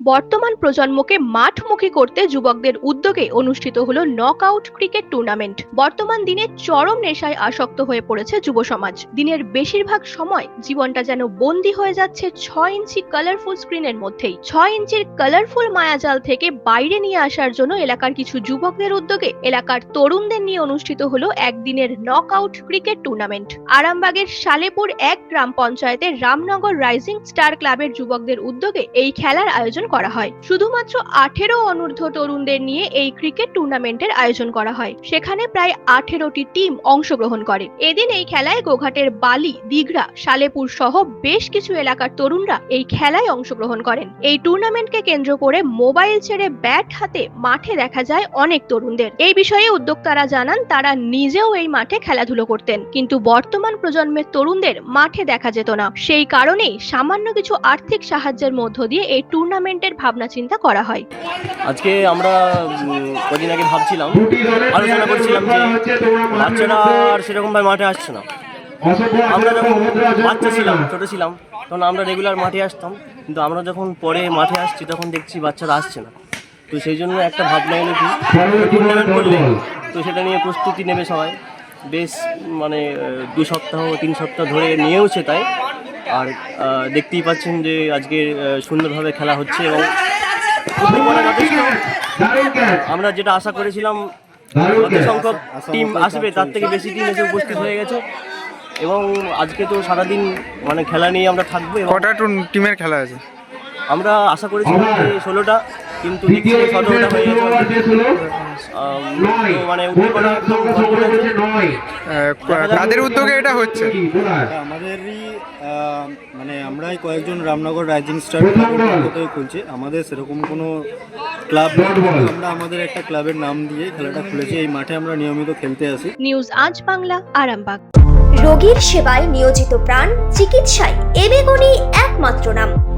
বর্তমান প্রজন্মকে মাঠমুখী করতে যুবকদের উদ্যোগে অনুষ্ঠিত হলো নকআউট ক্রিকেট টুর্নামেন্ট বর্তমান দিনে চরম নেশায় আসক্ত হয়ে পড়েছে যুব সমাজ। দিনের বেশিরভাগ সময় জীবনটা যেন বন্দী হয়ে যাচ্ছে ছয় ইঞ্চি কালারফুল স্ক্রিনের মধ্যেই। ছয় ইঞ্চির কালারফুল মায়াজাল থেকে বাইরে নিয়ে আসার জন্য এলাকার কিছু যুবকদের উদ্যোগে এলাকার তরুণদের নিয়ে অনুষ্ঠিত হলো একদিনের নকআউট ক্রিকেট টুর্নামেন্ট আরামবাগের সালেপুর এক গ্রাম পঞ্চায়েতের রামনগর রাইজিং স্টার ক্লাবের যুবকদের উদ্যোগে এই খেলার আয়োজন করা হয়। শুধুমাত্র আঠেরো অনূর্ধ্ব তরুণদের নিয়ে এই ক্রিকেট টুর্নামেন্টের আয়োজন করা হয়। সেখানে প্রায় আঠেরোটি টিম অংশগ্রহণ করে। এদিন এই খেলায় গোঘাটের বালি, দিঘরা সালেপুর সহ বেশ কিছু এলাকার তরুণরা এই খেলায় অংশগ্রহণ করেন। এই টুর্নামেন্টকে কেন্দ্র করে মোবাইল ছেড়ে ব্যাট হাতে মাঠে দেখা যায় অনেক তরুণদের। এই বিষয়ে উদ্যোক্তারা জানান, তারা নিজেও এই মাঠে খেলাধুলো করতেন। কিন্তু বর্তমান প্রজন্মের তরুণদের মাঠে দেখা যেত না। সেই কারণেই সামান্য কিছু আর্থিক সাহায্যের মধ্য দিয়ে এই টুর্নামেন্টের ভাবনা চিন্তা করা হয়। আজকে আমরা কদিন আগে ভাবছিলাম, আলোচনা করছিলাম যে বাচ্চারা আর সেরকমভাবে মাঠে আসছে না। আমরা যখন বাচ্চা ছিলাম, ছোটো ছিলাম, তখন আমরা রেগুলার মাঠে আসতাম, কিন্তু আমরা যখন পরে মাঠে আসছি, তখন দেখছি বাচ্চারা আসছে না। তো সেই জন্য একটা ভাবনা কি টুর্নামেন্ট করলে তো সেটা নিয়ে প্রস্তুতি নেবে সবাই। বেশ মানে দু সপ্তাহ, তিন সপ্তাহ ধরে নিয়েওছে তাই। আর দেখতেই পাচ্ছেন যে আজকে সুন্দরভাবে খেলা হচ্ছে এবং আমরা যেটা আশা করেছিলাম যত সংখ্যক টিম আসবে তার থেকে বেশি টিম এসে উপস্থিত হয়ে গেছে। এবং আজকে তো সারাদিন মানে খেলা নিয়ে আমরা থাকব কটা টিমের খেলা আছে? আমরা আশা করেছিলাম যে ষোলোটা। কিন্তু হয়ে মানে কাদের উদ্যোগে এটা হচ্ছে। আমাদেরই আহ, মানে আমরাই কয়েকজন রামনগর রাইজিং স্টার খুলছি। আমাদের সেরকম কোনো ক্লাব আমরা আমাদের একটা ক্লাবের নাম দিয়ে খেলাটা খুলেছি। এই মাঠে আমরা নিয়মিত খেলতে আসি। নিউজ আজ বাংলা আরামবাগ। রোগীর সেবায় নিয়োজিত প্রাণ চিকিৎসায় এবেগুনি একমাত্র নাম।